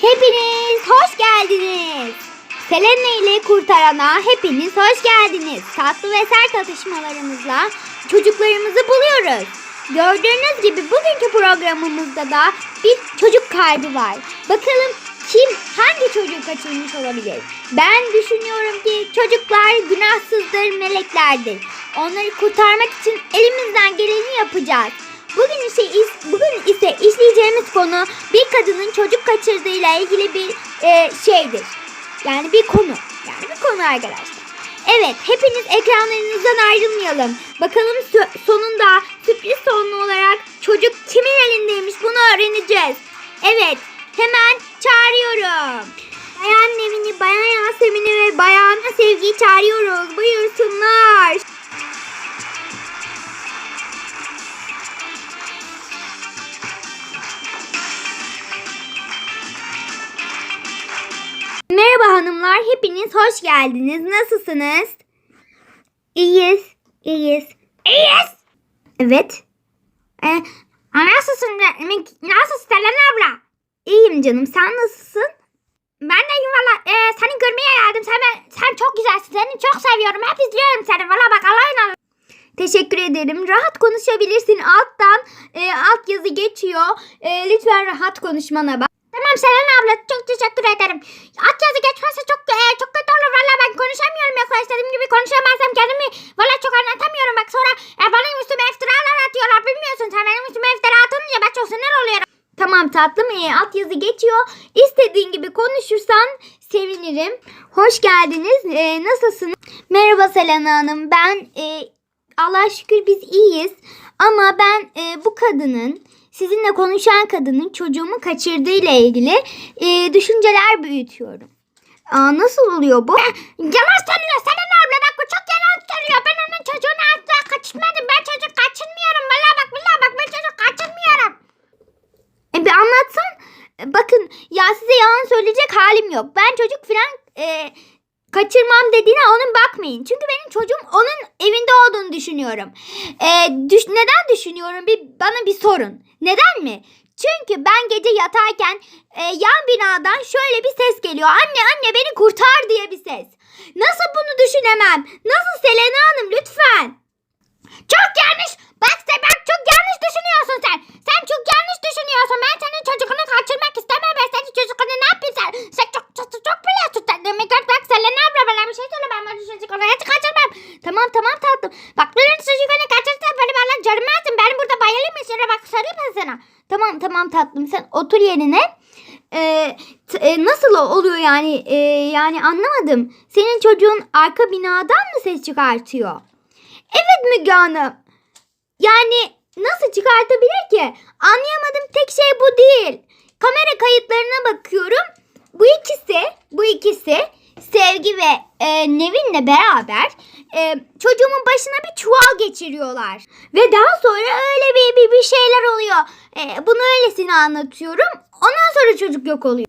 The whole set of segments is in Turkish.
Hepiniz hoş geldiniz. Selena ile kurtarana hepiniz hoş geldiniz. Tatlı ve sert atışmalarımızla çocuklarımızı buluyoruz. Gördüğünüz gibi bugünkü programımızda da bir çocuk kaybı var. Bakalım kim hangi çocuk kaçırmış olabilir? Ben düşünüyorum ki çocuklar günahsızdır, meleklerdir. Onları kurtarmak için elimizden geleni yapacağız. Bugün ise is- bugün ise işleyeceğimiz konu bir kadının çocuk kaçırdığıyla ilgili bir e, şeydir. Yani bir konu. Yani bir konu arkadaşlar. Evet, hepiniz ekranlarınızdan ayrılmayalım. Bakalım sonunda sürpriz sonlu olarak çocuk kimin elindeymiş bunu öğreneceğiz. Evet, hemen çağırıyorum. Bayan Nevin'i, Bayan Yasemin'i ve Bayan Sevgi'yi çağırıyoruz. Buyursunlar. Hepiniz hoş geldiniz. Nasılsınız? İyiyiz, iyiyiz, iyiyiz. Evet. Ee, nasılsın? Nasılsın Selena abla? İyiyim canım, sen nasılsın? Ben de valla. Ee, seni görmeye geldim. Sen, sen çok güzelsin. Seni çok seviyorum. Hep izliyorum seni. Valla bak Allah'ın Teşekkür ederim. Rahat konuşabilirsin. Alttan e, alt yazı geçiyor. E, lütfen rahat konuşmana bak. Tamam Selena abla çok teşekkür ederim. Alt yazı geçmezse çok e, çok kötü olur. Valla ben konuşamıyorum yoksa istediğim gibi konuşamazsam kendimi valla çok anlatamıyorum. Bak sonra e, bana üstüme iftiralar atıyorlar. Bilmiyorsun sen benim üstüme iftira atınca ben çok sinir oluyorum. Tamam tatlım e, alt yazı geçiyor. İstediğin gibi konuşursan sevinirim. Hoş geldiniz. E, nasılsınız? Merhaba Selena Hanım. Ben e, Allah'a şükür biz iyiyiz. Ama ben e, bu kadının sizinle konuşan kadının çocuğumu kaçırdığı ile ilgili e, düşünceler büyütüyorum. Aa, nasıl oluyor bu? yalan söylüyor. Selena abla bak bu çok yalan söylüyor. Ben onun çocuğunu asla kaçırmadım. Ben çocuk kaçırmıyorum. Valla bak valla bak ben çocuk kaçırmıyorum. E bir anlatsan. Bakın ya size yalan söyleyecek halim yok. Ben çocuk falan e, kaçırmam dediğine onun bakmayın. Çünkü benim çocuğum onun evinde olduğunu düşünüyorum. E, düş- neden düşünüyorum? Bir bana bir sorun. Neden mi? Çünkü ben gece yatarken e, yan binadan şöyle bir ses geliyor. Anne anne beni kurtar diye bir ses. Nasıl bunu düşünemem? Nasıl Selena Hanım lütfen? Çok yanlış. Bak sen bak çok yanlış düşünüyorsun sen. Sen çok yanlış düşünüyorsun. Ben senin çocuğunu kaçırmak istemem. Ben senin çocuğunu ne yapayım sen? Sen çok çok çok, çok biliyorsun. Sen demek ki bak Selena abla bana bir şey söyle. Ben bu çocuğunu hiç kaçırmam. Tamam tamam tatlım. Bak benim çocuğunu kaçırsan böyle bana görmezsin. Ben burada bayılayım şöyle bak söyleyeyim ben sana. Tamam tamam tatlım sen otur yerine. Ee, e, nasıl oluyor yani? Ee, yani anlamadım. Senin çocuğun arka binadan mı ses çıkartıyor? Evet Müge Hanım. Yani nasıl çıkartabilir ki? Anlayamadığım tek şey bu değil. Kamera kayıtlarına bakıyorum. Bu ikisi, bu ikisi Sevgi ve e, Nevin'le beraber e, çocuğumun başına bir çuval geçiriyorlar. Ve daha sonra öyle bir, bir, bir şeyler oluyor. E, bunu öylesine anlatıyorum. Ondan sonra çocuk yok oluyor.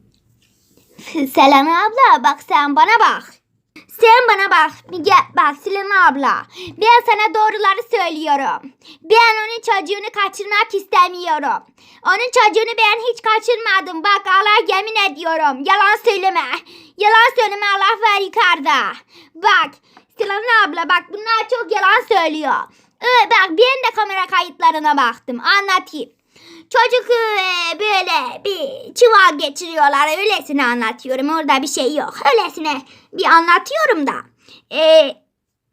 Selena abla bak sen bana bak. Sen bana bak. Gel bak Selena abla. Ben sana doğruları söylüyorum. Ben onun çocuğunu kaçırmak istemiyorum. Onun çocuğunu ben hiç kaçırmadım. Bak Allah yemin ediyorum. Yalan söyleme. Yalan söyleme Allah var yukarıda. Bak Selena abla bak bunlar çok yalan söylüyor. Evet, bak ben de kamera kayıtlarına baktım. Anlatayım. Çocuk e, böyle bir çuval geçiriyorlar. Öylesine anlatıyorum. Orada bir şey yok. Öylesine bir anlatıyorum da. E,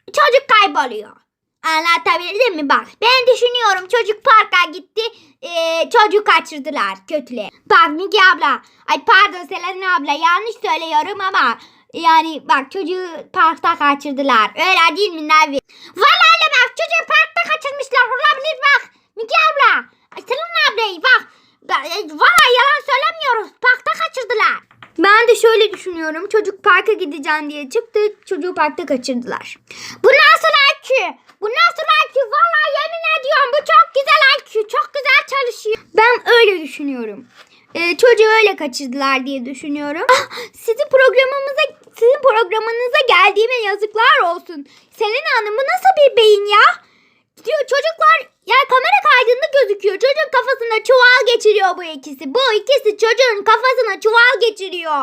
çocuk kayboluyor. Anlatabildim mi? Bak ben düşünüyorum çocuk parka gitti. E, çocuğu kaçırdılar kötüler. Bak Müge abla. Ay pardon Selena abla yanlış söylüyorum ama yani bak çocuğu parkta kaçırdılar. Öyle değil mi Navi? Vallahi öyle bak çocuğu parkta kaçırmışlar. Olabilir bak. Müge abla. Ay Selena ablayı bak. E, Vallahi yalan söylemiyoruz. Parkta kaçırdılar. Ben de şöyle düşünüyorum. Çocuk parka gideceğim diye çıktı. Çocuğu parkta kaçırdılar. Bu nasıl IQ? Bu nasıl IQ? Vallahi yemin ediyorum bu çok güzel IQ. Çok güzel çalışıyor. Ben öyle düşünüyorum. Ee, çocuğu öyle kaçırdılar diye düşünüyorum. Ah, sizin programımıza sizin programınıza geldiğime yazıklar olsun. Selena Hanım bu nasıl bir beyin ya? Diyor çocuklar ya kamera kaydında gözüküyor. Çocuk kafasında çuval geçiriyor bu ikisi. Bu ikisi çocuğun kafasına çuval geçiriyor.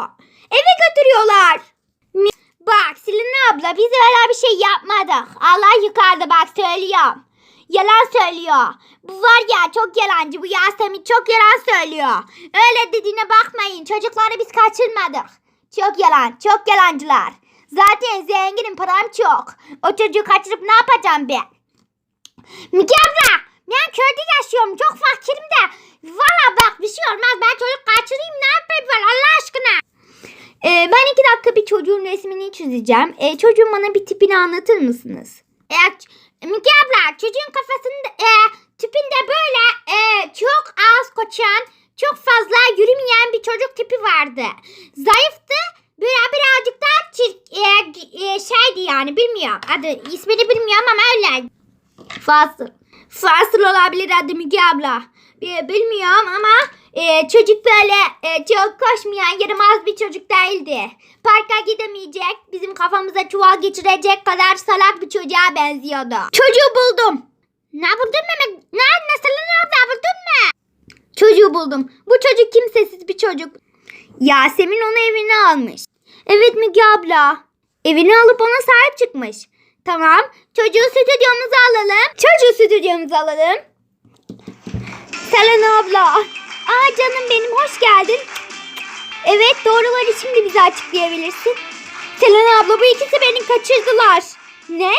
Eve götürüyorlar. Bak Selena abla biz öyle bir şey yapmadık. Allah yukarıda bak söylüyorum. Yalan söylüyor. Bu var ya çok yalancı. Bu Yasemin çok yalan söylüyor. Öyle dediğine bakmayın. Çocukları biz kaçırmadık. Çok yalan. Çok yalancılar. Zaten zenginim param çok. O çocuğu kaçırıp ne yapacağım ben? Müge abla ben köyde yaşıyorum. Çok fakirim de. Valla bak bir şey olmaz. Ben çocuk kaçırayım ne yapayım ben Allah aşkına. Ee, ben iki dakika bir çocuğun resmini çizeceğim. Ee, çocuğun bana bir tipini anlatır mısınız? Eğer Müge abla çocuğun kafasında e, tipinde böyle e, çok az koşan, çok fazla yürümeyen bir çocuk tipi vardı. Zayıftı. Böyle birazcık daha çir, e, e, şeydi yani bilmiyorum. Adı ismini bilmiyorum ama öyle. Fasıl. Fasıl olabilir adı Müge abla. Bi- Bilmiyorum ama e, çocuk böyle e, çok koşmayan yaramaz bir çocuk değildi. Parka gidemeyecek, bizim kafamıza çuval geçirecek kadar salak bir çocuğa benziyordu. Çocuğu buldum. Ne buldun mu? Ne? Nasıl ne buldun mu? Çocuğu buldum. Bu çocuk kimsesiz bir çocuk. Yasemin onu evine almış. Evet Müge abla. Evini alıp ona sahip çıkmış. Tamam. Çocuğu stüdyomuza alalım. Çocuğu stüdyomuza alalım. Selena abla. Aa canım benim hoş geldin. Evet doğruları şimdi bize açıklayabilirsin. Selena abla bu ikisi beni kaçırdılar. Ne?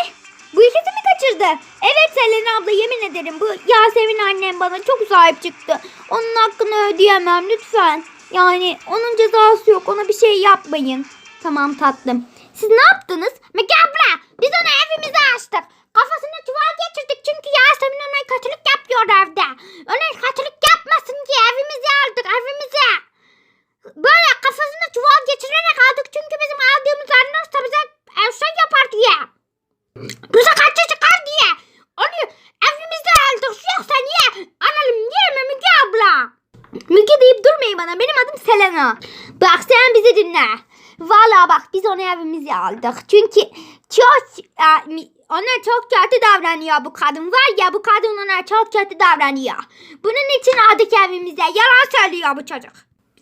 Bu ikisi mi kaçırdı? Evet Selena abla yemin ederim bu Yasemin annem bana çok sahip çıktı. Onun hakkını ödeyemem lütfen. Yani onun cezası yok ona bir şey yapmayın. Tamam tatlım. Siz ne yaptınız? Abla biz ona evimizi açtık. Kafasına çuval geçirdik çünkü Yasemin ona kötülük yapıyor evde. Ona kötülük yapmasın diye evimizi aldık evimize. Böyle kafasına çuval geçirerek aldık çünkü bizim aldığımız annem bize ev şey yapar diye. Bize kaçı çıkar diye. Onu evimizde aldık yoksa niye alalım diye mi Müge abla? Müge deyip durmayın bana benim Selena. Bak sen bizi dinle. Valla bak biz onu evimize aldık. Çünkü çok e, ona çok kötü davranıyor bu kadın. Var ya bu kadın ona çok kötü davranıyor. Bunun için aldık evimize. Yalan söylüyor bu çocuk.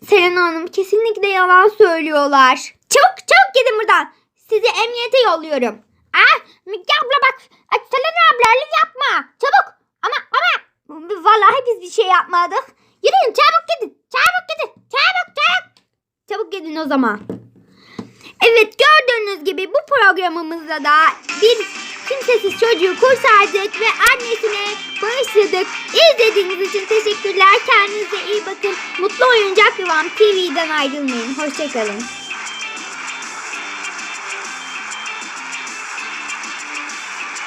Selena Hanım kesinlikle yalan söylüyorlar. Çok çok gidin buradan. Sizi emniyete yolluyorum. Ah Müge abla bak. Ay, Selena abla yapma. Çabuk. Ama ama. Vallahi biz bir şey yapmadık. Yürüyün. Çabuk gidin. Çabuk çabuk. Çabuk gidin o zaman. Evet gördüğünüz gibi bu programımızda da bir kimsesiz çocuğu kurtardık ve annesine bağışladık. İzlediğiniz için teşekkürler. Kendinize iyi bakın. Mutlu Oyuncak Yuvam TV'den ayrılmayın. Hoşçakalın.